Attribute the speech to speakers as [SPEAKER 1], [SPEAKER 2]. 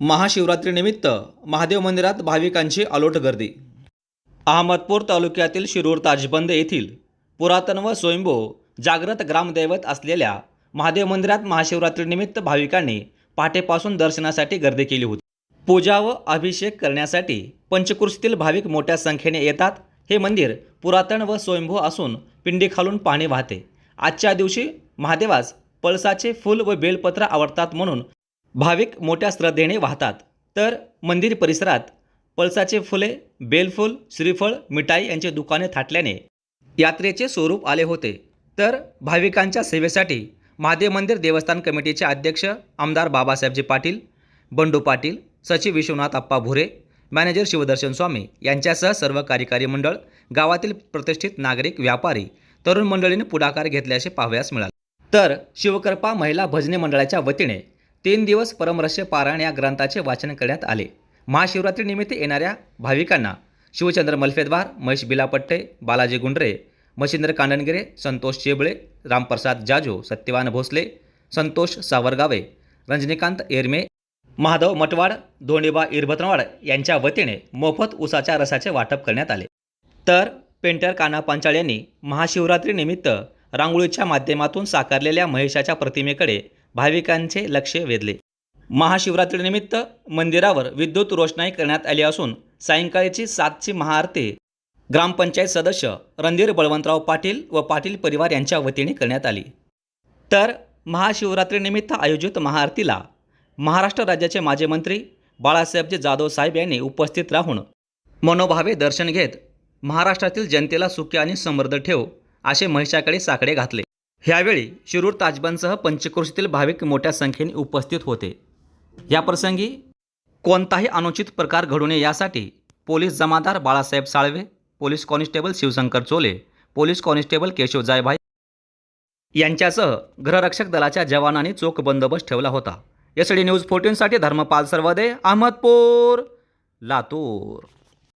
[SPEAKER 1] महाशिवरात्रीनिमित्त महादेव मंदिरात भाविकांची अलोट गर्दी. अहमदपूर तालुक्यातील शिरूर ताजबंद येथील पुरातन व स्वयंभू जागृत ग्रामदैवत असलेल्या महादेव मंदिरात महाशिवरात्रीनिमित्त भाविकांनी पहाटेपासून दर्शनासाठी गर्दी केली होती. पूजा व अभिषेक करण्यासाठी पंचकृषीतील भाविक मोठ्या संख्येने येतात. हे मंदिर पुरातन व स्वयंभू असून पिंडी खालून पाणी वाहते. आजच्या दिवशी महादेवास पळसाचे फूल व बेलपत्र आवडतात म्हणून भाविक मोठ्या श्रद्धेने वाहतात. तर मंदिर परिसरात पळसाचे फुले बेलफूल श्रीफळ मिठाई यांचे दुकाने थाटल्याने यात्रेचे स्वरूप आले होते. तर भाविकांच्या सेवेसाठी महादेव मंदिर देवस्थान कमिटीचे अध्यक्ष आमदार बाबासाहेबजी पाटील बंडू पाटील सचिव विश्वनाथ अप्पा भुरे मॅनेजर शिवदर्शन स्वामी यांच्यासह सर्व कार्यकारी मंडळ गावातील प्रतिष्ठित नागरिक व्यापारी तरुण मंडळीने पुढाकार घेतल्याचे पाहावयास मिळाले. तर शिवकृपा महिला भजनी मंडळाच्या वतीने तीन दिवस परमरस्य पारायण या ग्रंथाचे वाचन करण्यात आले. महाशिवरात्रीनिमित्त येणाऱ्या भाविकांना शिवचंद्र मल्फेद्वार महेश बिलापट्टे बालाजी गुंडरे मशिंद्र कांडणगिरे संतोष चेबळे रामप्रसाद जाजो सत्यवान भोसले संतोष सावरगावे रंजनीकांत एरमे महादेव मटवाड धोंडीबा इरभतनवाड यांच्या वतीने मोफत उसाच्या रसाचे वाटप करण्यात आले. तर पेंटर काना पांचाळ यांनी महाशिवरात्रीनिमित्त रांगोळीच्या माध्यमातून साकारलेल्या महेशाच्या प्रतिमेकडे भाविकांचे लक्ष वेधले. महाशिवरात्रीनिमित्त मंदिरावर विद्युत रोषणाई करण्यात आली असून सायंकाळीची सातची महाआरती ग्रामपंचायत सदस्य रणधीर बळवंतराव पाटील व पाटील परिवार यांच्या वतीने करण्यात आली. तर महाशिवरात्रीनिमित्त आयोजित महाआरतीला महाराष्ट्र राज्याचे माजी मंत्री बाळासाहेबजी जाधव साहेब यांनी उपस्थित राहून मनोभावे दर्शन घेत महाराष्ट्रातील जनतेला सुखी आणि समृद्ध ठेव असे महिषाकडे साकडे घातले. ह्यावेळी शिरूर ताजबानसह पंचक्रोशीतील भाविक मोठ्या संख्येने उपस्थित होते. याप्रसंगी कोणताही अनुचित प्रकार घडू नये यासाठी पोलीस जमादार Balasaheb Salve police constable Shivshankar Chole police constable Keshav Jaybhai यांच्यासह गृहरक्षक दलाच्या जवानांनी चोख बंदोबस्त ठेवला होता. एस डी न्यूज फोर्टीनसाठी धर्मपाल सर्वदे अहमदपूर लातूर.